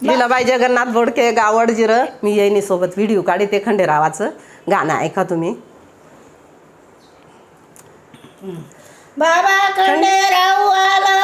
लीलाबाई जगन्नाथ बोडके गावड जिर. मी येईनी सोबत. व्हिडिओ काढी ते खंडेरावाचं गाणं ऐका तुम्ही. बाबा खंडेराव आला.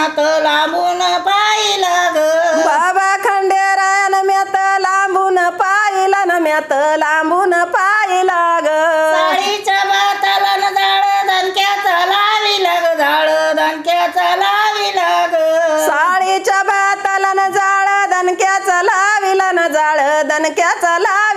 म्यात लांबून पाहिलं ग. बाबा खंडेरायन म्यात लांबून पाहिला न म्यात लांबून पाहिला ग. साडीच्या बातालन न झाड दणक्यात लावी लाग झाड दणक्यात लावी लाग साडीच्या भाताला न जाळ दणक्याचा लाविला न जाळ दणक्याचा ला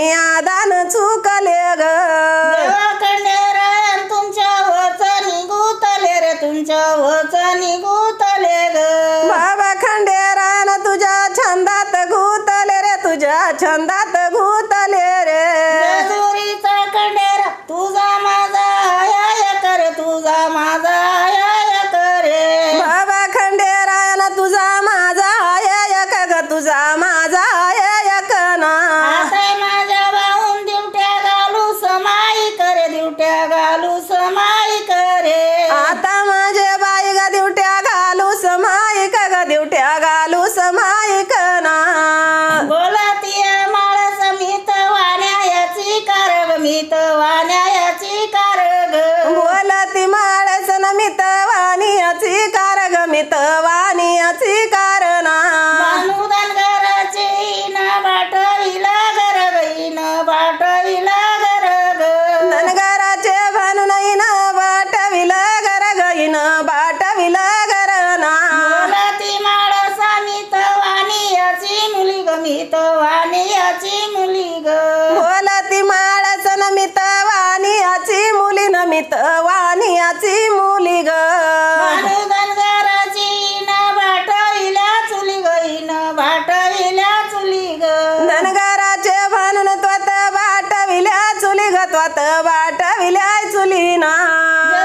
नाही आदान चुकले ग. तुमच्या रे तुमच्या ग. तुझ्या छंदात गुतले रे तुझ्या छंदात घराची कारणा. अनुदान घराची ना बाटविला घर गई ना बाटविला घर गन घराचे भानू नाही ना बाटविला घर गई ना बाटविला घर ना ती माळसा मी तवानी याची मुली ग मी तवानी याची मुली ग. बोला ती न मी तवानी याची मुली न मी तवा वाट वाट विलाय चुलीना.